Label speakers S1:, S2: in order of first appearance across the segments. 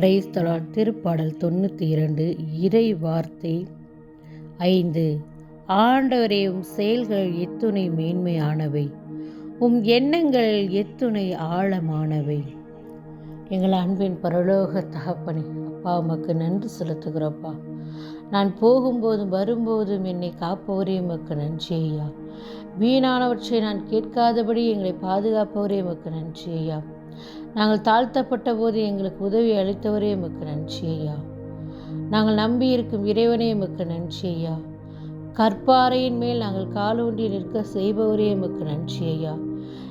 S1: பிரைஸ்தலால் திருப்பாடல் தொண்ணூற்றி இரண்டு இறை வார்த்தை ஐந்து. ஆண்டவரே உம் செயல்கள் எத்துணை மேன்மையானவை. உம் எண்ணங்கள் எத்துணை ஆழமானவை. எங்கள் அன்பின் பரலோக தகப்பனே அப்பா உமக்கு நன்றி செலுத்துகிறோப்பா. நான் போகும்போதும் வரும்போதும் என்னை காப்பவரே உமக்கு நன்றி ஐயா. வீணானவற்றை நான் கேட்காதபடி எங்களை பாதுகாப்பவரே உமக்கு நன்றி ஐயா. நாங்கள் தாழ்த்தப்பட்ட போது எங்களுக்கு உதவி அளித்தவரே உமக்கு நன்றி ஐயா. நாங்கள் நம்பி இருக்கும் இறைவனே உமக்கு நன்றி ஐயா. கற்பாறையின் மேல் நாங்கள் காலூன்றி நிற்க செய்பவரே எமக்கு நன்றி ஐயா.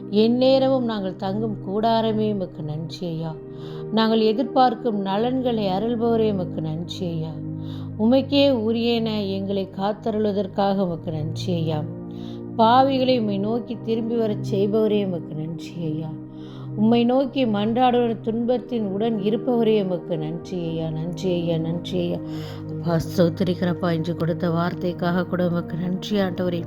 S1: எந்நேரமும் நாங்கள் தங்கும் கூடாரமே எமக்கு நன்றி ஐயா. நாங்கள் எதிர்பார்க்கும் நலன்களை அருள்பவரே எமக்கு நன்றி ஐயா. உமைக்கே உரியன எங்களை காத்தருள்வதற்காக உமக்கு நன்றி ஐயா. பாவிகளை உம்மை நோக்கி திரும்பி வரச் செய்பவரே எமக்கு நன்றி ஐயா. உம்மை நோக்கி மன்றாடுவ துன்பத்தின் உடன் இருப்பவரே உமக்கு நன்றி ஐயா நன்றி ஐயா நன்றி ஐயா. அப்பா ஸ்தோத்திரிக்கிறப்பா இன்று கொடுத்த வார்த்தைக்காக கூட உமக்கு நன்றி ஆண்டவரே.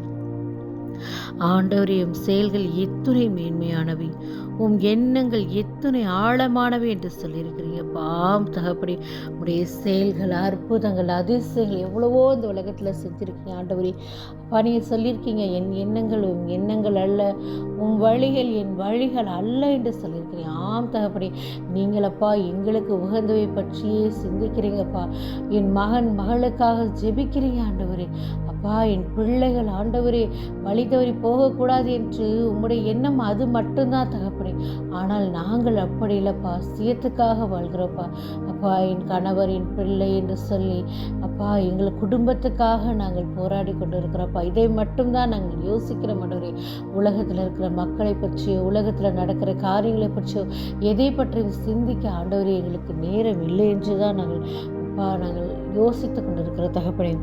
S1: ஆண்டவரையும் செயல்கள் எத்துணை மேன்மையானவை. உம் எண்ணங்கள் எத்துணை ஆழமானவை என்று சொல்லியிருக்கிறீங்க. பாம் தகப்படி உடைய செயல்கள் அற்புதங்கள் அதிசயங்கள் எவ்வளவோ இந்த உலகத்தில் செஞ்சுருக்கீங்க ஆண்டவரே. அப்பா நீங்கள் சொல்லியிருக்கீங்க என் எண்ணங்கள் உம் எண்ணங்கள் அல்ல உன் வழிகள் என் வழிகள் அல்ல என்று சொல்லியிருக்கிறீங்க. ஆம் தகப்படி நீங்களப்பா எங்களுக்கு உகந்தவை பற்றியே சிந்திக்கிறீங்கப்பா. என் மகன் மகளுக்காக ஜெபிக்கிறீங்க ஆண்டவரே. அப்பா என் பிள்ளைகள் ஆண்டவரே வழி தவறி போகக்கூடாது என்று உம்முடைய எண்ணம் அது மட்டும்தான் தகப்படே ஆனால் நாங்கள் அப்படி இல்லைப்பா சுயத்துக்காக வாழ்கிறோப்பா. அப்பா என் கணவர் என் பிள்ளை என்று சொல்லி அப்பா எங்கள் குடும்பத்துக்காக நாங்கள் போராடி கொண்டு இருக்கிறோப்பா இதை மட்டும்தான் நாங்கள் யோசிக்கிற மாட்டவரே உலகத்தில் இருக்கிற மக்களை பற்றியோ உலகத்தில் நடக்கிற காரியங்களை பற்றியோ எதை பற்றியும் சிந்திக்க ஆண்டவரே எங்களுக்கு நேரம் இல்லை என்று தான் நாங்கள் அப்பா நாங்கள் யோசித்து கொண்டிருக்கிற தகப்படை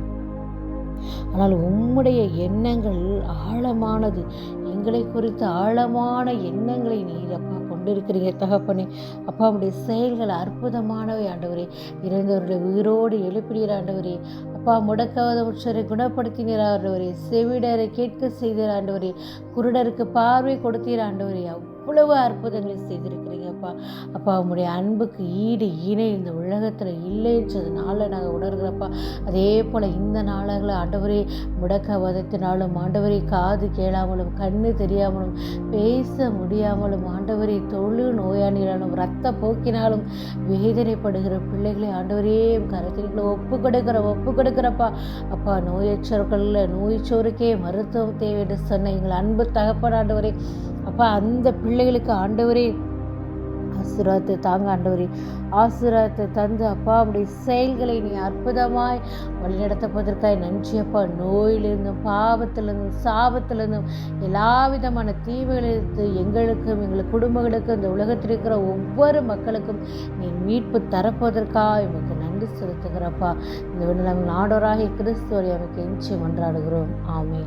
S1: ஆனால் உம்முடைய எண்ணங்கள் ஆழமானது. எங்களை குறித்த ஆழமான எண்ணங்களை நீர் அப்பா கொண்டிருக்கிறீங்க தகப்பனே. அப்பா அவருடைய செயல்கள் அற்புதமானவை ஆண்டவரே. இறந்தவருடைய உயிரோடு எழுப்பினீர் ஆண்டவரே. அப்பா முடக்காத உற்சரை குணப்படுத்தினீர் ஆண்டவரே. செவிடரை கேட்க செய்தீர் ஆண்டவரே. குருடருக்கு பார்வை கொடுத்தீர் ஆண்டவரே. அவ்வளவு அற்புதங்களை செய்திருக்கிறார். அப்பா அப்பா உங்களுடைய அன்புக்கு ஈடு இணை இந்த உலகத்தில் இல்லைன்றதுனால நாங்கள் உணர்கிறப்பா. அதே போல் இந்த நாளங்களை ஆண்டவரே முடக்க வதத்தினாலும் ஆண்டவரை காது கேளாமலும் கண்ணு தெரியாமலும் பேச முடியாமலும் ஆண்டவரை தொழு நோயாளினாலும் ரத்த போக்கினாலும் வேதனைப்படுகிற பிள்ளைகளை ஆண்டவரே கருத்தில்களை ஒப்பு கொடுக்கிற ஒப்பு கொடுக்கிறப்பா அப்பா நோயற்றவர்களில் நோய்ச்சோருக்கே மருத்துவம் தேவை என்று சொன்ன எங்கள் அன்பு தகப்பன் ஆண்டவரே. அப்பா அந்த பிள்ளைகளுக்கு ஆண்டவரே ஆசீர்வாதத்தை தாங்க ஆண்டவரே. ஆசீர்வாதத்தை தந்து அப்பா அப்படி செயல்களை நீ அற்புதமாய் வழிநடத்தப்பதற்காய் நன்றி அப்பா. நோயிலிருந்தும் பாவத்திலிருந்தும் சாபத்திலிருந்தும் எல்லா விதமான தீமைகளிலிருந்து எங்களுக்கும் எங்கள் குடும்பங்களுக்கும் இந்த உலகத்தில் இருக்கிற ஒவ்வொரு மக்களுக்கும் நீ மீட்பு தரப்பதற்காக எமக்கு நன்றி செலுத்துகிறப்பா இந்த நாங்கள் நாடோராகி கிறிஸ்துவரை அமைக்க எஞ்சி மன்றாடுகிறோம் ஆமே